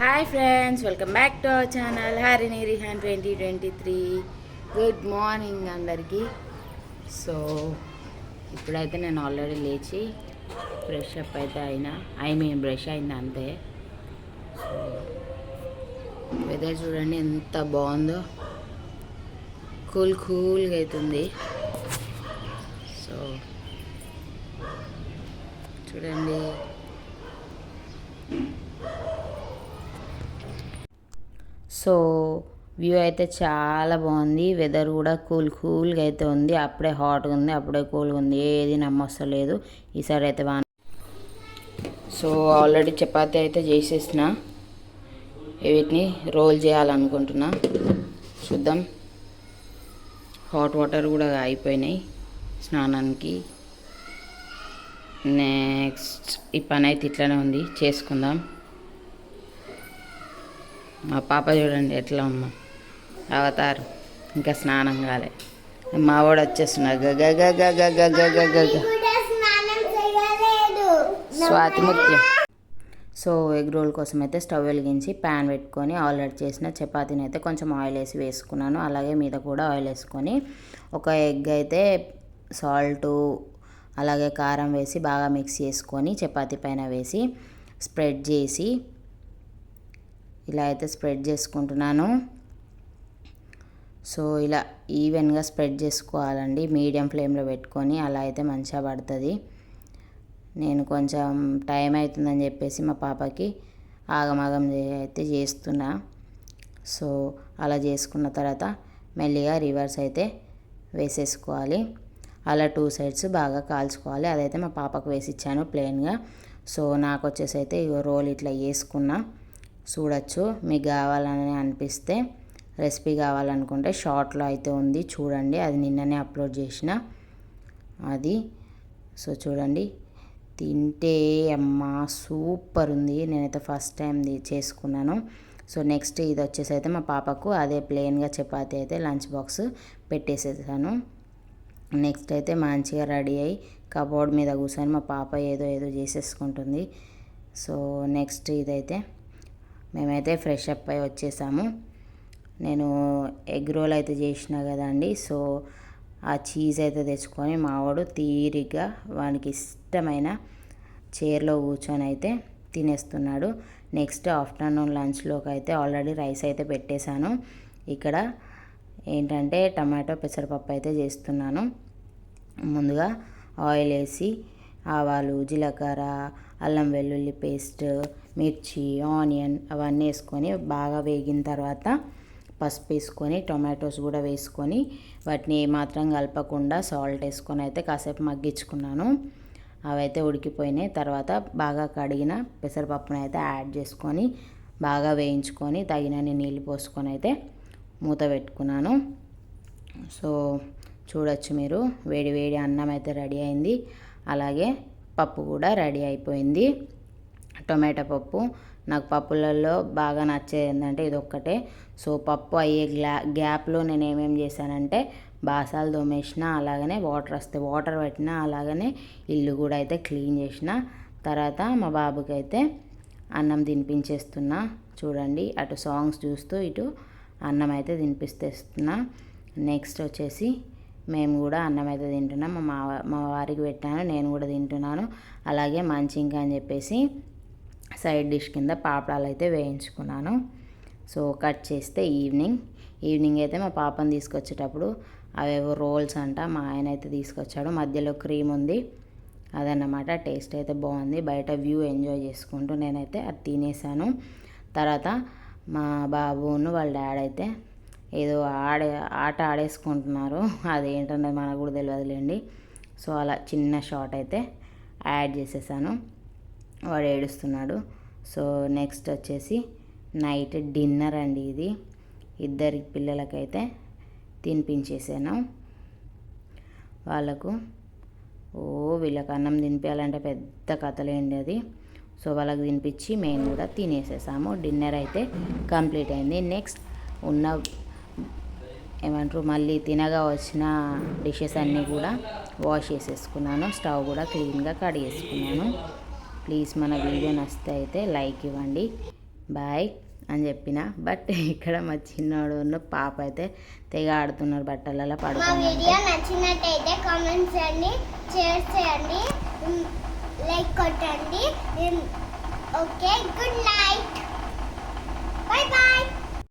Hi friends welcome back to our channel Harini Rihan twenty twenty three. Good morning అందరికీ. So ఇప్పుడైతే నేను already లేచి fresh up అయితే అయినా ఐ మీన్ బ్రష్ అయింది అంతే. వెదర్ చూడండి ఎంత బాగుందో. కూల్ కూల్గా అవుతుంది సో చూడండి. సో వ్యూ అయితే చాలా బాగుంది. వెదర్ కూడా కూల్ కూల్గా అయితే ఉంది. అప్పుడే హాట్గా ఉంది అప్పుడే కూల్గా ఉంది. ఏది నమ్మొస్తలేదు ఈసారి అయితే బాగా సో ఆల్రెడీ చపాతీ అయితే చేసేసిన. వీటిని రోల్ చేయాలనుకుంటున్నా. చూద్దాం. హాట్ వాటర్ కూడా అయిపోయినాయి స్నానానికి. నెక్స్ట్ ఈ పని అయితే ఇట్లానే ఉంది. చేసుకుందాం. మా పాప చూడండి ఎట్లా అమ్మ. అవతారు. ఇంకా స్నానం కాలే. మా వాడు వచ్చేస్తున్నాడు. స్వాతి ముఖ్యం సో ఎగ్ రోల్ కోసం అయితే స్టవ్ వెలిగించి ప్యాన్ పెట్టుకొని ఆల్రెడీ చేసిన చపాతీని అయితే కొంచెం ఆయిల్ వేసి వేసుకున్నాను. అలాగే మీద కూడా ఆయిల్ వేసుకొని ఒక ఎగ్ అయితే సాల్టు అలాగే కారం వేసి బాగా మిక్స్ చేసుకొని చపాతీ పైన వేసి స్ప్రెడ్ చేసి ఇలా అయితే స్ప్రెడ్ చేసుకుంటున్నాను. సో ఇలా ఈవెన్గా స్ప్రెడ్ చేసుకోవాలండి. మీడియం ఫ్లేమ్లో పెట్టుకొని అలా అయితే మంచిగా పడుతుంది. నేను కొంచెం టైం అవుతుందని చెప్పేసి మా పాపకి ఆగమాగం అయితే చేస్తున్నా. సో అలా చేసుకున్న తర్వాత మెల్లిగా రివర్స్ అయితే వేసేసుకోవాలి. అలా టూ సైడ్స్ బాగా కాల్చుకోవాలి. అదైతే మా పాపకు వేసి ఇచ్చాను ప్లెయిన్గా. సో నాకు వచ్చేసి అయితే ఇగో రోల్ ఇట్లా వేసుకున్నా చూడొచ్చు. మీకు కావాలని అనిపిస్తే రెసిపీ కావాలనుకుంటే షార్ట్లో అయితే ఉంది. చూడండి అది నిన్ననే అప్లోడ్ చేసిన. అది. సో చూడండి. తింటే అమ్మ సూపర్ ఉంది. నేనైతే ఫస్ట్ టైం చేసుకున్నాను. సో నెక్స్ట్ ఇది వచ్చేసి అయితే మా పాపకు అదే ప్లెయిన్గా చపాతి అయితే లంచ్ బాక్స్ పెట్టేసేసాను. నెక్స్ట్ అయితే మంచిగా రెడీ అయ్యి కబోర్డ్ మీద కూర్చొని మా పాప ఏదో ఏదో చేసేసుకుంటుంది. సో నెక్స్ట్ ఇదైతే మేమైతే ఫ్రెష్ అప్ అయి వచ్చేసాము. నేను ఎగ్ రోల్ అయితే చేసిన కదండి సో ఆ చీజ్ అయితే తెచ్చుకొని మావాడు తీరిగ్గా వానికి ఇష్టమైన చైర్లో కూర్చొని అయితే తినేస్తున్నాడు. నెక్స్ట్ ఆఫ్టర్నూన్ లంచ్లోకి అయితే ఆల్రెడీ రైస్ అయితే పెట్టేశాను. ఇక్కడ ఏంటంటే టమాటో పెసరపప్పు అయితే చేస్తున్నాను. ముందుగా ఆయిల్ వేసి ఆవాలు జీలకర్ర అల్లం వెల్లుల్లి పేస్ట్ మిర్చి ఆనియన్ అవన్నీ వేసుకొని బాగా వేగిన తర్వాత పసుపు వేసుకొని టొమాటోస్ కూడా వేసుకొని వాటిని ఏమాత్రం కలపకుండా సాల్ట్ వేసుకొని అయితే కాసేపు మగ్గించుకున్నాను. అవైతే ఉడికిపోయినాయి. తర్వాత బాగా కడిగిన పెసరపప్పును అయితే యాడ్ చేసుకొని బాగా వేయించుకొని తగినన్ని నీళ్ళు పోసుకొని అయితే మూత పెట్టుకున్నాను. సో చూడొచ్చు మీరు. వేడి వేడి అన్నం అయితే రెడీ అయింది. అలాగే పప్పు కూడా రెడీ అయిపోయింది. టొమాటో పప్పు. నాకు పప్పులలో బాగా నచ్చేది ఏంటంటే ఇది ఒక్కటే సో పప్పు అయ్యే గ్లా గ్యాప్లో నేను ఏమేమి చేశానంటే బాసాలు దోమేసిన అలాగనే వాటర్ వస్తే వాటర్ పెట్టిన అలాగనే ఇల్లు కూడా అయితే క్లీన్ చేసిన. తర్వాత మా బాబుకి అయితే అన్నం తినిపించేస్తున్నా. చూడండి అటు సాంగ్స్ చూస్తూ ఇటు అన్నం అయితే తినిపిస్తేస్తున్నా. నెక్స్ట్ వచ్చేసి మేము కూడా అన్నం అయితే తింటున్నాం. మా మావ మా వారికి పెట్టాను నేను కూడా తింటున్నాను. అలాగే మంచి ఇంకా అని చెప్పేసి సైడ్ డిష్ కింద పాపడాలు అయితే వేయించుకున్నాను. సో కట్ చేస్తే ఈవినింగ్ ఈవినింగ్ అయితే మా పాపను తీసుకొచ్చేటప్పుడు అవేవో రోల్స్ అంట మా ఆయన అయితే తీసుకొచ్చాడు. మధ్యలో క్రీమ్ ఉంది. అదన్నమాట. టేస్ట్ అయితే బాగుంది. బయట వ్యూ ఎంజాయ్ చేసుకుంటూ నేనైతే అది తినేసాను. తర్వాత మా బాబును వాళ్ళ డాడ్ అయితే ఏదో ఆడే ఆట ఆడేసుకుంటున్నారు. అదేంటన్నది మనకు కూడా తెలియదులేండి సో అలా చిన్న షార్ట్ అయితే యాడ్ చేసేసాను. వాడు ఏడుస్తున్నాడు. సో నెక్స్ట్ వచ్చేసి నైట్ డిన్నర్ అండి ఇది. ఇద్దరి పిల్లలకైతే తినిపించేసాను. వాళ్ళకు ఓ వీళ్ళకి అన్నం తినిపించాలంటే పెద్ద కథలేండి అది. సో వాళ్ళకి తినిపించి మేము కూడా తినేసేసాము. డిన్నర్ అయితే కంప్లీట్ అయింది. నెక్స్ట్ ఉన్న ఏమంటారు మళ్ళీ తినగా వచ్చిన డిషెస్ అన్నీ కూడా వాష్ చేసేసుకున్నాను. స్టవ్ కూడా క్లీన్గా కడిగేసుకున్నాను. ప్లీజ్ మన వీడియో నచ్చితే అయితే లైక్ ఇవ్వండి. బాయ్ అని చెప్పిన. బట్ ఇక్కడ మా చిన్నోడు పాప అయితే తెగ ఆడుతున్నారు బట్టలలో మా వీడియో నచ్చినట్టయితే కామెంట్ చేయండి షేర్ చేయండి లైక్ కొట్టండి. Okay good night bye bye